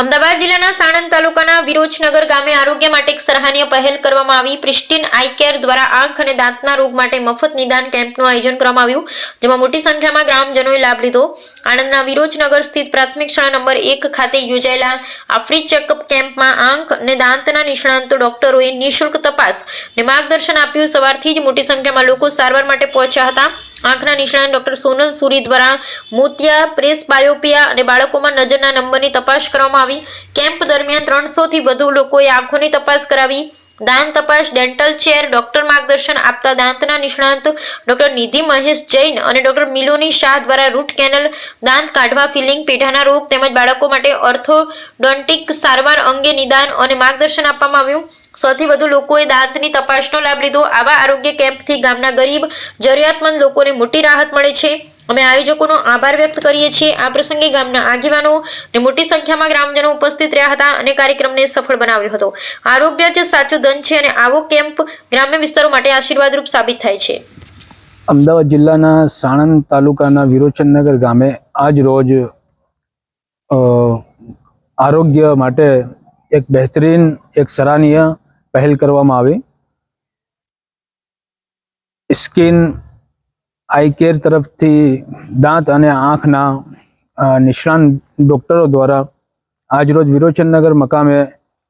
અમદાવાદ જિલ્લાના સાણંદ તાલુકાના વિરોચનગર ગામે આરોગ્ય માટે એક સરાહનીય પહેલ કરવામાં આવી. પ્રિસ્ટીન આઈ કેર દ્વારા આંખ અને દાંતના રોગ માટે મફત નિદાન કેમ્પનું આયોજન કરવામાં આવ્યું, જેમાં મોટી સંખ્યામાં ગ્રામજનોએ લાભ લીધો. આણંદના વિરોચનગર સ્થિત પ્રાથમિક શાળા નંબર એક ખાતે યોજાયેલા આ ફ્રી ચેકઅપ કેમ્પમાં આંખ અને દાંતના નિષ્ણાંત ડોક્ટરોએ નિઃશુલ્ક તપાસ અને માર્ગદર્શન આપ્યું. સવારથી જ મોટી સંખ્યામાં લોકો સારવાર માટે પહોંચ્યા હતા. આંખના નિષ્ણાંત ડોક્ટર સોનલ સુરી દ્વારા મોતિયા, પ્રેસ બાયોપિયા અને બાળકોમાં નજરના નંબરની તપાસ કરવામાં આવી કેમ્પ દરમિયાન ત્રણસો થી વધુ લોકોએ આંખોની તપાસ કરાવી. દાંત તપાસ, ડેન્ટલ ચેર, ડોક્ટર માર્ગદર્શન આપતા દાંતના નિષ્ણાંત ડોક્ટર નિધિ મહેશ જૈન અને ડોક્ટર મિલોની શાહ દ્વારા રૂટ કેનલ દાંત કાઢવા, ફિલિંગ પેઢાના રોગ તેમજ બાળકો માટે ઓર્થોડોન્ટિક સારવાર અંગે નિદાન અને માર્ગદર્શન આપવામાં આવ્યું. સૌથી વધુ લોકોએ દાંતની તપાસનો લાભ લીધો. આવા આરોગ્ય કેમ્પથી ગામના ગરીબ, જરૂરિયાતમંદ લોકોને મોટી રાહત મળે છે. અમે આયોજકોનો આભાર વ્યક્ત કરીએ છીએ. આ પ્રસંગે ગામના આગેવાનો અને મોટી સંખ્યામાં ગ્રામજનો ઉપસ્થિત રહ્યા હતા અને કાર્યક્રમને સફળ બનાવ્યો હતો. આરોગ્ય જ સાચું ધન છે અને આવો કેમ્પ ગ્રામ્ય વિસ્તારો માટે આશીર્વાદરૂપ સાબિત થાય છે. અમદાવાદ જિલ્લાના સાણંદ તાલુકાના વિરોચનનગર ગામે આજ રોજ આરોગ્ય માટે એક બહેતરીન, એક સરાહનીય પહેલ કરવામાં આવી. સ્કિન આઈ કેર તરફથી દાંત અને આંખના નિષ્ણાંત ડૉક્ટરો દ્વારા આજરોજ વિરોચનનગર મકામે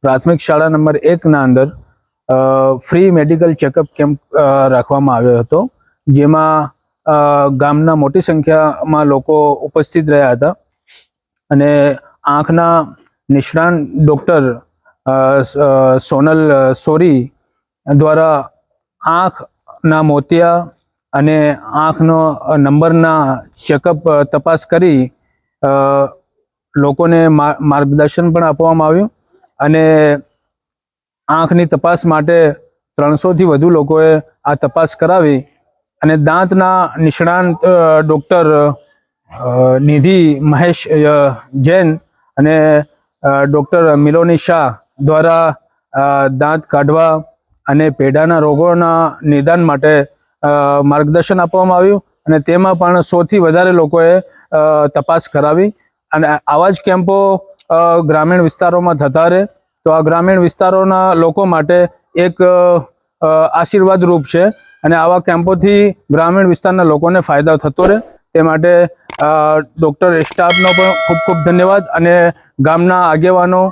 પ્રાથમિક શાળા નંબર એકના અંદર ફ્રી મેડિકલ ચેકઅપ કેમ્પ રાખવામાં આવ્યો હતો, જેમાં ગામના મોટી સંખ્યામાં લોકો ઉપસ્થિત રહ્યા હતા અને આંખના નિષ્ણાંત ડૉક્ટર સોનલ સોરી દ્વારા આંખના મોતિયા અને આંખનો નંબરના ચેકઅપ તપાસ કરી લોકોને માર્ગદર્શન પણ આપવામાં આવ્યું અને આંખની તપાસ માટે ત્રણસોથી વધુ લોકોએ આ તપાસ કરાવી અને દાંતના નિષ્ણાંત ડૉક્ટર નિધિ મહેશ જૈન અને ડૉક્ટર મિલોની શાહ દ્વારા દાંત કાઢવા અને પેઢાના રોગોના નિદાન માટે માર્ગદર્શન આપવામાં આવ્યું અને તેમાં પણ સૌથી વધારે લોકોએ તપાસ કરાવી. અને આવા જ કેમ્પો ગ્રામીણ વિસ્તારોમાં થતા રહે. તો આ ગ્રામીણ વિસ્તારોના લોકો માટે એક આશીર્વાદ રૂપ છે અને આવા કેમ્પોથી ગ્રામીણ વિસ્તારના લોકોને ફાયદો થતો રહે. તે માટે ડૉક્ટર સ્ટાફનો પણ ખૂબ ખૂબ ધન્યવાદ અને ગામના આગેવાનો,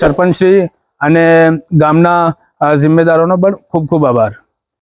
સરપંચશ્રી અને ગામના જિમ્મેદારોનો પણ ખૂબ ખૂબ આભાર.